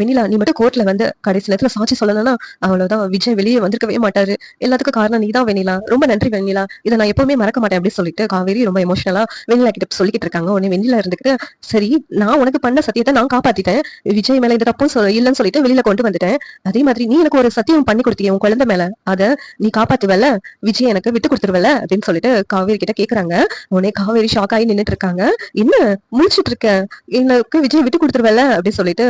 வெண்ணிலா நீ மட்டும் கோர்ட்ல வந்து கடைசி நேரத்துல சாட்சி சொல்லலன்னா அவ்வளவுதான். விஜய் வெளியே வந்திருக்கவே மாட்டாரு. எல்லாத்துக்கும் காரணம் நீ தான் வெண்ணிலா. ரொம்ப நன்றி வெண்ணிலா. இதை நான் எப்பவுமே மறக்க மாட்டேன் அப்படின்னு சொல்லிட்டு காவேரி ரொம்ப எமோஷனலா வெண்ணிலா கிட்ட சொல்லிக்கிட்டு இருக்காங்க. உடனே வெண்ணிலா இருந்துக்கிட்டு சரி நான் உனக்கு பண்ண சத்தியத்தை நான் காப்பாத்திட்டேன். விஜய் மேல இந்த தப்பும் இல்லைன்னு சொல்லிட்டு வெளியில கொண்டு வந்துட்டேன். அதே மாதிரி நீ எனக்கு ஒரு சத்தியம் பண்ணி கொடுத்தீங்க உன் குழந்தை மேல. அதை நீ காப்பாத்துவல விஜய் எனக்கு விட்டு கொடுத்துருவல அப்படின்னு சொல்லிட்டு காவேரி கிட்ட கேக்குறாங்க. உடனே காவேரி ஷாக் ஆகி நின்னுட்டு இருக்காங்க. என்ன முடிச்சிட்டு இருக்க? எனக்கு விஜய் விட்டு கொடுத்துருவல அப்படின்னு சொல்லிட்டு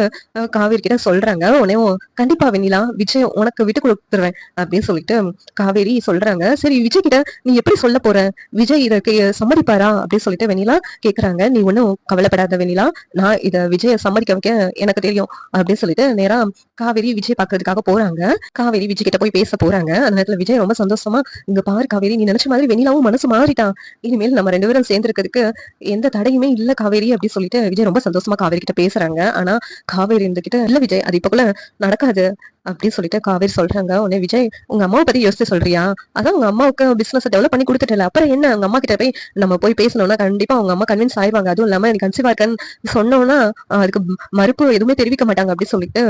காவேரி காவேரி கிட்ட சொல்றாங்க. உடனே கண்டிப்பா வெண்ணிலா விஜய் உனக்கு விட்டு கொடுத்துருவேன். அப்படின்னு சொல்லிட்டு காவேரி சொல்றாங்க. சரி விஜய் கிட்ட நீ எப்படி சொல்ல போற? விஜய் இதற்கு சம்மதிப்பாரா? அப்படின்னு சொல்லிட்டு வெண்ணிலா கேக்குறாங்க. நீ ஒன்னும் கவலைப்படாத வெண்ணிலா. நான் இத விஜய சம்மதிக்க வைக்க எனக்கு தெரியும். அப்படின்னு சொல்லிட்டு நேரா காவேரி விஜய் பாக்குறதுக்காக போறாங்க. காவேரி விஜய் கிட்ட போய் பேச போறாங்க. அந்த நேரத்துல விஜய் ரொம்ப சந்தோஷமா இங்க பாரு காவேரி நீ நினைச்ச மாதிரி வெண்ணிலாவும் மனசு மாறிட்டான். இனிமேல் நம்ம ரெண்டு பேரும் சேர்ந்திருக்கிறதுக்கு எந்த தடையுமே இல்ல காவேரி. அப்படின்னு சொல்லிட்டு விஜய் ரொம்ப சந்தோஷமா காவேரி கிட்ட பேசுறாங்க. ஆனா காவேரி இருந்துகிட்ட இல்ல விஜய் அது இப்ப கூட நடக்காது. அப்படின்னு சொல்லிட்டு காவேரி சொல்றாங்க. உடனே விஜய் உங்க அம்மாவை பத்தி யோசிச்சு சொல்றியா? அதான் உங்க அம்மாவுக்கு பிசினஸ் டெவலப் பண்ணி கொடுத்துட்டல அப்புறம் என்ன? உங்க அம்மா கிட்ட போய் நம்ம போய் பேசணும்னா கண்டிப்பா உங்க அம்மா கன்வின்ஸ் ஆயிடுவாங்க. அதுவும் இல்லாம எனக்கு கன்சீவ் இருக்கேன்னு சொன்னோம்னா அதுக்கு மறுப்பு எதுவுமே தெரிவிக்க மாட்டாங்க அப்படின்னு சொல்லிட்டு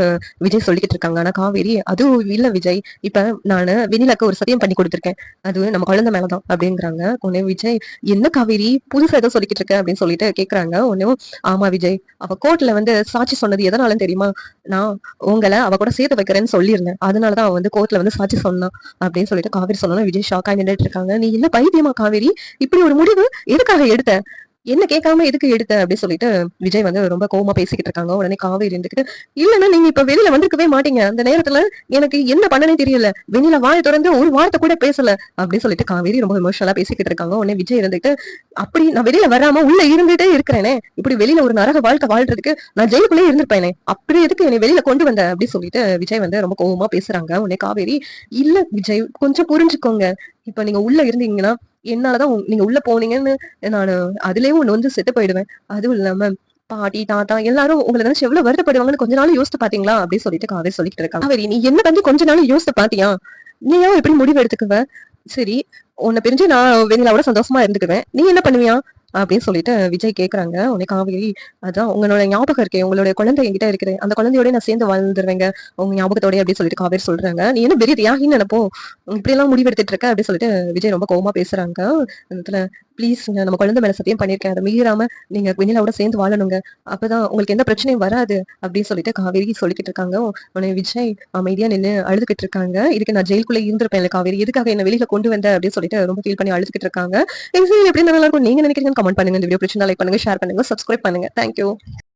விஜய் சொல்லிக்கிட்டு இருக்காங்க. ஆனா காவேரி அதுவும் இல்ல விஜய். இப்ப நானு வெண்ணிலாக்கு ஒரு சத்தியம் பண்ணி கொடுத்துருக்கேன். அது நம்ம குழந்தை மேலதான் அப்படிங்கிறாங்க. உடனே விஜய் என்ன காவேரி? புதுசா ஏதோ சொல்லிக்கிட்டு இருக்க அப்படின்னு சொல்லிட்டு கேக்குறாங்க. ஒன்னும் ஆமா விஜய் அவ கோர்ட்ல வந்து சாட்சி சொன்னது எதனாலும் தெரியுமா? நான் உங்களை அவ கூட சேர்த்து வைக்கிறேன் இல்லைன்னு சொல்லியிருந்தேன். அதனாலதான் அவன் வந்து கோர்ட்ல வந்து சாட்சி சொன்னான் அப்படின்னு சொல்லிட்டு காவேரி சொல்லணும் விஜய் ஷாக்கா நின்றுட்டு இருக்காங்க. நீ என்ன பைத்தியமா காவேரி? இப்படி ஒரு முடிவு எதுக்காக எடுத்த? என்ன கேட்காம எதுக்கு எடுத்த அப்படின்னு சொல்லிட்டு விஜய் வந்து ரொம்ப கோவமா பேசிக்கிட்டு இருக்காங்க. உடனே காவேரி இருந்துக்கிட்டு இல்லன்னா நீங்க இப்ப வெளியில வந்திருக்கவே மாட்டீங்க. அந்த நேரத்துல எனக்கு என்ன பண்ணனே தெரியல. வெளியில வாயை திறந்து ஒரு வார்த்தை கூட பேசல. அப்படின்னு சொல்லிட்டு காவேரி ரொம்ப எமோஷனலா பேசிக்கிட்டு இருக்காங்க. உடனே விஜய் இருந்துட்டு அப்படி நான் வெளியில வராம உள்ள இருந்துட்டே இருக்கிறேனே. இப்படி வெளியில ஒரு நரக வாழ்க்கை வாழ்றதுக்கு நான் ஜெயிலுக்குள்ளே இருந்திருப்பேனே. அப்படி எதுக்கு என்னை வெளியில கொண்டு வந்த? அப்படின்னு சொல்லிட்டு விஜய் வந்து ரொம்ப கோவமா பேசுறாங்க. உடனே காவேரி இல்ல விஜய் கொஞ்சம் புரிஞ்சுக்கோங்க. இப்ப நீங்க உள்ள இருந்தீங்கன்னா என்னாலதான் நீங்க உள்ள போனீங்கன்னு நான் அதுலயும் ஒண்ணு வந்து செத்து போயிடுவேன். அதுவும் இல்லாம பாட்டி தாத்தா எல்லாரும் உங்களை நினைச்சு எவ்வளவு வருத்தப்படுவாங்கன்னு கொஞ்ச நாள் யோசித்து பாத்தீங்களா அப்படின்னு சொல்லிட்டு காவேரி சொல்லிட்டு இருக்காங்க. காவேரி நீ என்ன வந்து கொஞ்ச நாள் யோசித்து பாத்தியா நீ ஏன் எப்படி முடிவு எடுத்துக்குவ? சரி உன்னை பிரிஞ்சு நான் வெண்ணிலாவோட சந்தோஷமா இருந்துக்குவேன். நீ என்ன பண்ணுவியா? அப்படின்னு சொல்லிட்டு விஜய் கேட்குறாங்க உனக்கு காவேரி அதான் உங்களோட ஞாபகம் இருக்கே உங்களோட குழந்தை என்கிட்ட இருக்குது. அந்த குழந்தையோட நான் சேர்ந்து வாழ்ந்துருவேங்க. உங்க ஞாபகத்தோடய அப்படின்னு சொல்லிட்டு காவேரி சொல்றாங்க. நீ என்ன பெரிய தியாகின்னு நினைப்போம் இப்படி எல்லாம் முடிவு எடுத்துட்டு இருக்க அப்படின்னு சொல்லிட்டு விஜய் ரொம்ப கோவமா பேசுறாங்க. ப்ளீஸ் நம்ம குழந்தை மேல சத்தியம் பண்ணிருக்கேன். அதை மீறாம நீங்க வெண்ணிலாவோட சேர்ந்து வாழணுங்க. அப்பதான் உங்களுக்கு எந்த பிரச்சனையும் வராது அப்படின்னு சொல்லிட்டு காவேரி சொல்லிக்கிட்டு இருக்காங்க. உன்னை விஜய் அமைதியா நின்று அழுதுகிட்டு இருக்காங்க. இதுக்கு நான் ஜெயிலுக்குள்ள இருந்திருப்பேன் காவேரி. எதுக்காக என்ன வெளியில கொண்டு வந்த அப்படின்னு சொல்லிட்டு ரொம்ப ஃபீல் பண்ணி அழுதுகிட்டு இருக்காங்க. எப்படி நல்லா இருக்கும். நீங்க நினைக்கிறீங்க கமெண்ட் பண்ணுங்க. இந்த வீடியோ பிடிச்சிருந்தா லைக் பண்ணுங்க ஷேர் பண்ணுங்க சப்ஸ்கிரைப் பண்ணுங்க. தேங்க்யூ